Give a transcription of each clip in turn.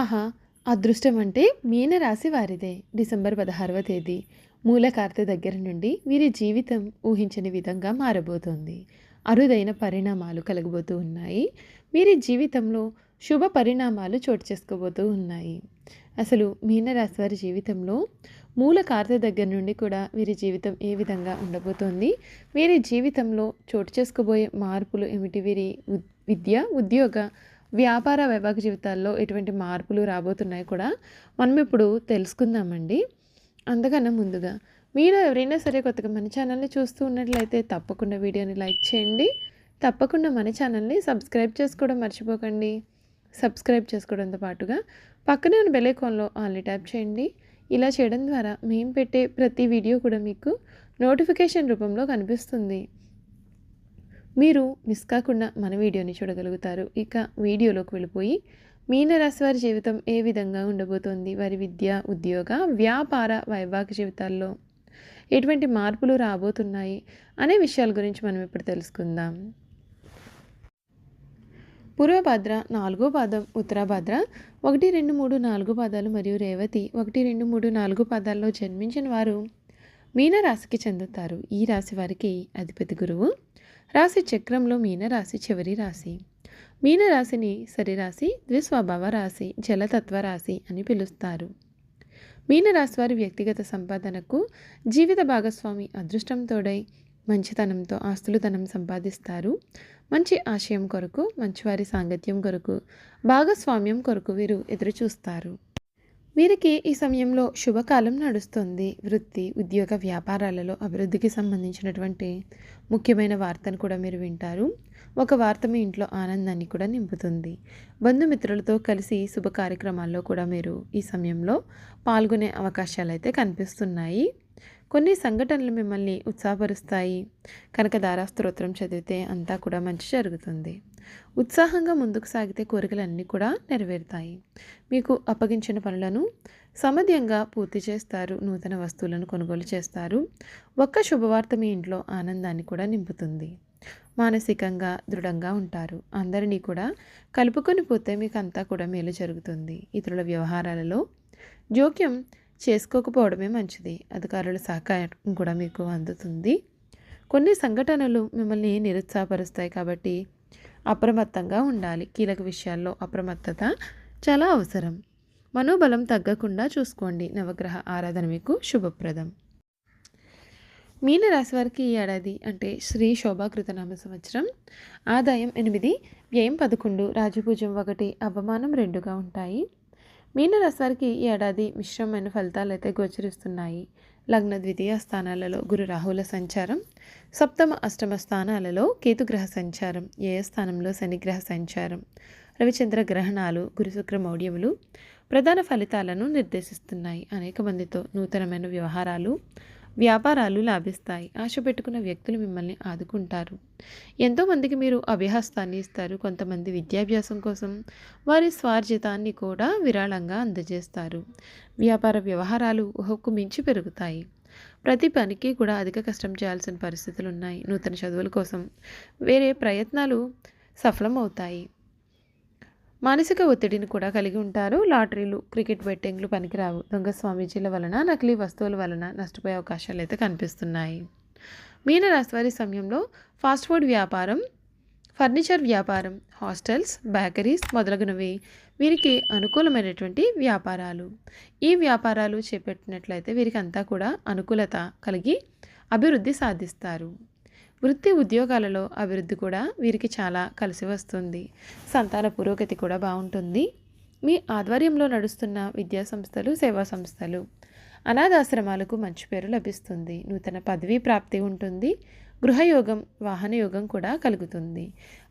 ఆహా అదృష్టం అంటే మీనరాశి వారిదే. డిసెంబర్ పదహారవ తేదీ. మూలకార్తె దగ్గర నుండి వీరి జీవితం ఊహించని విధంగా మారబోతోంది. అరుదైన పరిణామాలు కలగబోతూ ఉన్నాయి. వీరి జీవితంలో శుభ పరిణామాలు చోటు చేసుకోబోతూ ఉన్నాయి. అసలు మీనరాశి వారి జీవితంలో మూల కార్తె దగ్గర నుండి కూడా వీరి జీవితం ఏ విధంగా ఉండబోతోంది? వీరి జీవితంలో చోటు చేసుకోబోయే మార్పులు ఏమిటి? వీరి ఉద్- విద్య ఉద్యోగ వ్యాపార వైభాగ జీవితాల్లో ఎటువంటి మార్పులు రాబోతున్నాయి కూడా మనం ఇప్పుడు తెలుసుకుందామండి. అందుకన్నా ముందుగా మీరు ఎవరైనా సరే కొత్తగా మన ఛానల్ని చూస్తూ ఉన్నట్లయితే తప్పకుండా వీడియోని లైక్ చేయండి. తప్పకుండా మన ఛానల్ని సబ్స్క్రైబ్ చేసుకోవడం మర్చిపోకండి. సబ్స్క్రైబ్ చేసుకోవడంతో పాటుగా పక్కనే ఉన్న బెలైకాన్లో ఆన్లీ ట్యాప్ చేయండి. ఇలా చేయడం ద్వారా మేము పెట్టే ప్రతి వీడియో కూడా మీకు నోటిఫికేషన్ రూపంలో కనిపిస్తుంది. మీరు మిస్ కాకుండా మన వీడియోని చూడగలుగుతారు. ఇక వీడియోలోకి వెళ్ళిపోయి మీనరాశి వారి జీవితం ఏ విధంగా ఉండబోతోంది? వారి విద్య ఉద్యోగ వ్యాపార వైవాహిక జీవితాల్లో ఎటువంటి మార్పులు రాబోతున్నాయి? అనే విషయాల గురించి మనం ఇప్పుడు తెలుసుకుందాం. పూర్వభద్ర నాలుగో పాదం ఉత్తరాభద్ర ఒకటి రెండు మూడు నాలుగు పాదాలు మరియు రేవతి ఒకటి రెండు మూడు నాలుగు పాదాల్లో జన్మించిన వారు మీనరాశికి చెందుతారు. ఈ రాశి వారికి అధిపతి గురువు రాశి చక్రంలో మీనరాశి చివరి రాశి. మీనరాశిని సరిరాశి ద్విస్వభావ రాశి జలతత్వ రాశి అని పిలుస్తారు. మీనరాశి వారి వ్యక్తిగత సంపాదనకు జీవిత భాగస్వామి అదృష్టం తోడై మంచితనంతో ఆస్తులుతనం సంపాదిస్తారు. మంచి ఆశయం కొరకు మంచివారి సాంగత్యం కొరకు భాగస్వామ్యం కొరకు వీరు ఎదురుచూస్తారు. వీరికి ఈ సమయంలో శుభకాలం నడుస్తుంది. వృత్తి ఉద్యోగ వ్యాపారాలలో అభివృద్ధికి సంబంధించినటువంటి ముఖ్యమైన వార్తను కూడా మీరు వింటారు. ఒక వార్త మీ ఇంట్లో ఆనందాన్ని కూడా నింపుతుంది. బంధుమిత్రులతో కలిసి శుభ కార్యక్రమాల్లో కూడా మీరు ఈ సమయంలో పాల్గొనే అవకాశాలు అయితే కనిపిస్తున్నాయి. కొన్ని సంఘటనలు మిమ్మల్ని ఉత్సాహపరుస్తాయి. కనకదార స్తోత్రం చదివితే అంతా కూడా మంచి జరుగుతుంది. ఉత్సాహంగా ముందుకు సాగితే కోరికలన్నీ కూడా నెరవేరుతాయి. మీకు అప్పగించిన పనులను సమధ్యంగా పూర్తి చేస్తారు. నూతన వస్తువులను కొనుగోలు చేస్తారు. ఒక్క శుభవార్త మీ ఇంట్లో ఆనందాన్ని కూడా నింపుతుంది. మానసికంగా దృఢంగా ఉంటారు. అందరినీ కూడా కలుపుకొని పోతే మీకు అంతా కూడా మేలు జరుగుతుంది. ఇతరుల వ్యవహారాలలో జోక్యం చేసుకోకపోవడమే మంచిది. అధికారుల సహకారం కూడా మీకు అందుతుంది. కొన్ని సంఘటనలు మిమ్మల్ని నిరుత్సాహపరుస్తాయి కాబట్టి అప్రమత్తంగా ఉండాలి. కీలక విషయాల్లో అప్రమత్తత చాలా అవసరం. మనోబలం తగ్గకుండా చూసుకోండి. నవగ్రహ ఆరాధన మీకు శుభప్రదం. మీనరాశి వారికి ఈ ఏడాది అంటే శ్రీ శోభాకృతనామ సంవత్సరం. ఆదాయం ఎనిమిది వ్యయం పదకొండు రాజపూజ్యం ఒకటి అవమానం రెండుగా ఉంటాయి. మీనరాశివారికి ఈ ఏడాది మిశ్రమమైన ఫలితాలు అయితే గోచరిస్తున్నాయి. లగ్న ద్వితీయ స్థానాలలో గురు రాహుల సంచారం సప్తమ అష్టమ స్థానాలలో కేతుగ్రహ సంచారం ఏ స్థానంలో శనిగ్రహ సంచారం రవిచంద్ర గ్రహణాలు గురుశుక్ర మౌఢ్యములు ప్రధాన ఫలితాలను నిర్దేశిస్తున్నాయి. అనేక మందితో నూతనమైన వ్యవహారాలు వ్యాపారాలు లాభిస్తాయి. ఆశ పెట్టుకున్న వ్యక్తులు మిమ్మల్ని ఆదుకుంటారు. ఎంతోమందికి మీరు అభ్యాస్తాన్ని ఇస్తారు. కొంతమంది విద్యాభ్యాసం కోసం వారి స్వార్జితాన్ని కూడా విరాళంగా అందజేస్తారు. వ్యాపార వ్యవహారాలు ఊహకు మించి పెరుగుతాయి. ప్రతి పనికి కూడా అధిక కష్టం చేయాల్సిన పరిస్థితులు ఉన్నాయి నూతన చదువుల కోసం వేరే ప్రయత్నాలు సఫలమవుతాయి. మానసిక ఒత్తిడిని కూడా కలిగి ఉంటారు. లాటరీలు క్రికెట్ బెట్టింగ్లు పనికిరావు. దొంగ స్వామీజీల వలన నకిలీ వస్తువుల వలన నష్టపోయే అవకాశాలు అయితే కనిపిస్తున్నాయి. మీనరాశివారి సమయంలో ఫాస్ట్ ఫుడ్ వ్యాపారం ఫర్నిచర్ వ్యాపారం హాస్టల్స్ బేకరీస్ మొదలగునవి వీరికి అనుకూలమైనటువంటి వ్యాపారాలు. ఈ వ్యాపారాలు చేపట్టినట్లయితే వీరికి అంతా కూడా అనుకూలత కలిగి అభివృద్ధి సాధిస్తారు. వృత్తి ఉద్యోగాలలో అభివృద్ధి కూడా వీరికి చాలా కలిసి వస్తుంది. సంతాన పురోగతి కూడా బాగుంటుంది. మీ ఆధ్వర్యంలో నడుస్తున్న విద్యా సంస్థలు సేవా సంస్థలు అనాథాశ్రమాలకు మంచి పేరు లభిస్తుంది. నూతన పదవీ ప్రాప్తి ఉంటుంది. గృహయోగం వాహన యోగం కూడా కలుగుతుంది.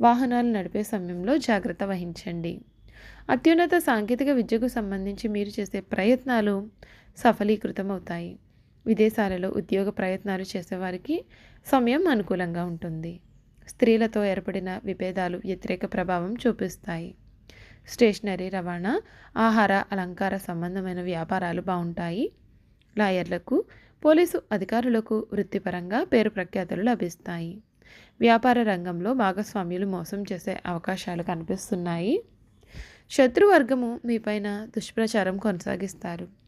వాహనాలు నడిపే సమయంలో జాగ్రత్త వహించండి. అత్యున్నత సాంకేతిక విద్యకు సంబంధించి మీరు చేసే ప్రయత్నాలు సఫలీకృతమవుతాయి. విదేశాలలో ఉద్యోగ ప్రయత్నాలు చేసేవారికి సమయం అనుకూలంగా ఉంటుంది. స్త్రీలతో ఏర్పడిన విభేదాలు వ్యతిరేక ప్రభావం చూపిస్తాయి. స్టేషనరీ రవాణా ఆహార అలంకార సంబంధమైన వ్యాపారాలు బాగుంటాయి. లాయర్లకు పోలీసు అధికారులకు వృత్తిపరంగా పేరు ప్రఖ్యాతులు లభిస్తాయి. వ్యాపార రంగంలో భాగస్వామ్యులు మోసం చేసే అవకాశాలు కనిపిస్తున్నాయి. శత్రువర్గము మీపైన దుష్ప్రచారం కొనసాగిస్తారు.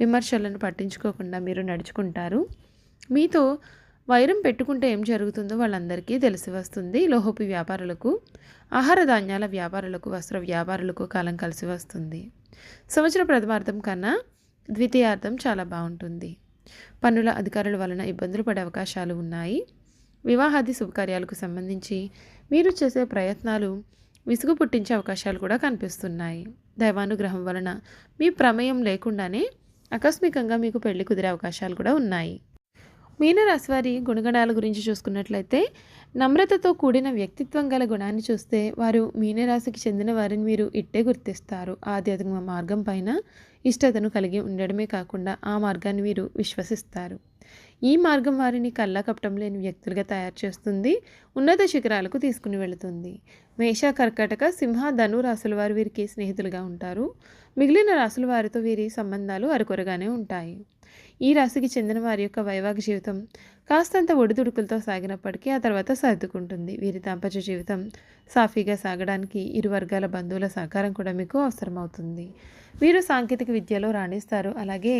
విమర్శలను పట్టించుకోకుండా మీరు నడుచుకుంటారు. మీతో వైరం పెట్టుకుంటే ఏం జరుగుతుందో వాళ్ళందరికీ తెలిసి వస్తుంది. లోహపు వ్యాపారులకు ఆహార ధాన్యాల వ్యాపారులకు వస్త్ర వ్యాపారులకు కాలం కలిసి వస్తుంది. సంవత్సర ప్రథమార్థం కన్నా ద్వితీయార్థం చాలా బాగుంటుంది. పన్నుల అధికారుల వలన ఇబ్బందులు పడే అవకాశాలు ఉన్నాయి. వివాహాది శుభకార్యాలకు సంబంధించి మీరు చేసే ప్రయత్నాలు విసుగు పుట్టించే అవకాశాలు కూడా కనిపిస్తున్నాయి. దైవానుగ్రహం వలన మీ ప్రమేయం లేకుండానే ఆకస్మికంగా మీకు పెళ్ళి కుదిరే అవకాశాలు కూడా ఉన్నాయి. మీనరాశి వారి గుణగణాల గురించి చూసుకున్నట్లయితే నమ్రతతో కూడిన వ్యక్తిత్వం గల గుణాన్ని చూస్తే వారు మీనరాశికి చెందిన వారిని మీరు ఇట్టే గుర్తిస్తారు. ఆధ్యాత్మిక మార్గం పైన ఇష్టతను కలిగి ఉండడమే కాకుండా ఆ మార్గాన్ని మీరు విశ్వసిస్తారు. ఈ మార్గం వారిని కళ్ళకపటం లేని వ్యక్తులుగా తయారు చేస్తుంది ఉన్నత శిఖరాలకు తీసుకుని వెళుతుంది. మేష కర్కటక సింహ ధను రాసుల వారు వీరికి స్నేహితులుగా ఉంటారు. మిగిలిన రాసుల వారితో వీరి సంబంధాలు అరకొరగానే ఉంటాయి. ఈ రాశికి చెందిన వారి యొక్క వైవాహిక జీవితం కాస్తంత ఒడిదుడుకులతో సాగినప్పటికీ ఆ తర్వాత సర్దుకుంటుంది. వీరి దాంపత్య జీవితం సాఫీగా సాగడానికి ఇరు వర్గాల బంధువుల సహకారం కూడా మీకు అవసరమవుతుంది. వీరు సాంకేతిక విద్యలో రాణిస్తారు. అలాగే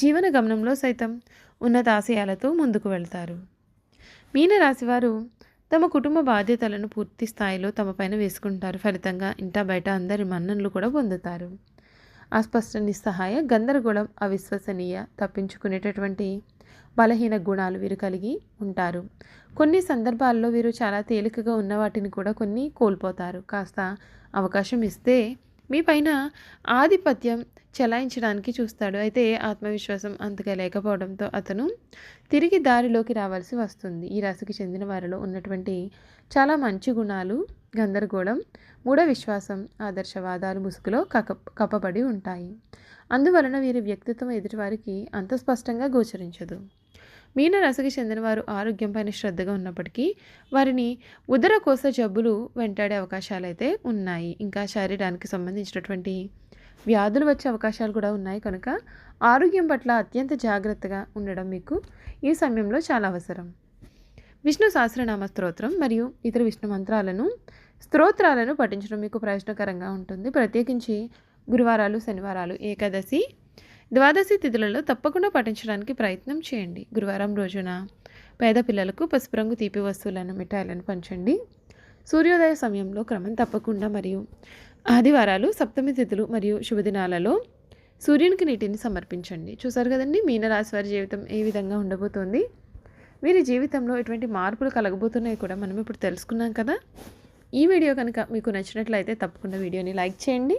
జీవన గమనంలో సైతం ఉన్నత ఆశయాలతో ముందుకు వెళ్తారు. మీనరాశివారు తమ కుటుంబ బాధ్యతలను పూర్తి స్థాయిలో తమ పైన వేసుకుంటారు. ఫలితంగా ఇంటా బయట అందరి మన్ననలు కూడా పొందుతారు. అస్పష్ట నిస్సహాయ గందరగోళం అవిశ్వసనీయ తప్పించుకునేటటువంటి బలహీన గుణాలు వీరు కలిగి ఉంటారు. కొన్ని సందర్భాల్లో వీరు చాలా తేలికగా ఉన్న వాటిని కూడా కొన్ని కోల్పోతారు. కాస్త అవకాశం ఇస్తే మీ పైన ఆధిపత్యం చెలాయించడానికి చూస్తాడు. అయితే ఆత్మవిశ్వాసం అంతగా లేకపోవడంతో అతను తిరిగి దారిలోకి రావాల్సి వస్తుంది. ఈ రాశికి చెందిన వారిలో ఉన్నటువంటి చాలా మంచి గుణాలు గందరగోళం మూఢ విశ్వాసం ఆదర్శవాదాలు ముసుగులో కక కప్పబడి ఉంటాయి. అందువలన వీరి వ్యక్తిత్వం ఎదుటివారికి అంత స్పష్టంగా గోచరించదు. మీన చెందినవారు చెందిన వారు ఆరోగ్యంపైన శ్రద్ధగా ఉన్నప్పటికీ వారిని ఉదరకోశ జబ్బులు వెంటాడే అవకాశాలు అయితే ఉన్నాయి. ఇంకా శరీరానికి సంబంధించినటువంటి వ్యాధులు వచ్చే అవకాశాలు కూడా ఉన్నాయి. కనుక ఆరోగ్యం పట్ల అత్యంత జాగ్రత్తగా ఉండడం మీకు ఈ సమయంలో చాలా అవసరం. విష్ణు సహస్రనామ స్తోత్రం మరియు ఇతర విష్ణు మంత్రాలను స్తోత్రాలను పఠించడం మీకు ప్రయోజనకరంగా ఉంటుంది. ప్రత్యేకించి గురువారాలు శనివారాలు ఏకాదశి ద్వాదశి తిథులలో తప్పకుండా పఠించడానికి ప్రయత్నం చేయండి. గురువారం రోజున పేద పిల్లలకు పసుపు రంగు తీపి వస్తువులను మిఠాయిలను పంచండి. సూర్యోదయ సమయంలో క్రమం తప్పకుండా మరియు ఆదివారాలు సప్తమి తిథులు మరియు శుభదినాలలో సూర్యునికి నీటిని సమర్పించండి. చూసారు కదండి మీనరాశి వారి జీవితం ఏ విధంగా ఉండబోతోంది? వీరి జీవితంలో ఎటువంటి మార్పులు కలగబోతున్నాయి కూడా మనం ఇప్పుడు తెలుసుకున్నాం కదా. ఈ వీడియో కనుక మీకు నచ్చినట్లయితే తప్పకుండా వీడియోని లైక్ చేయండి.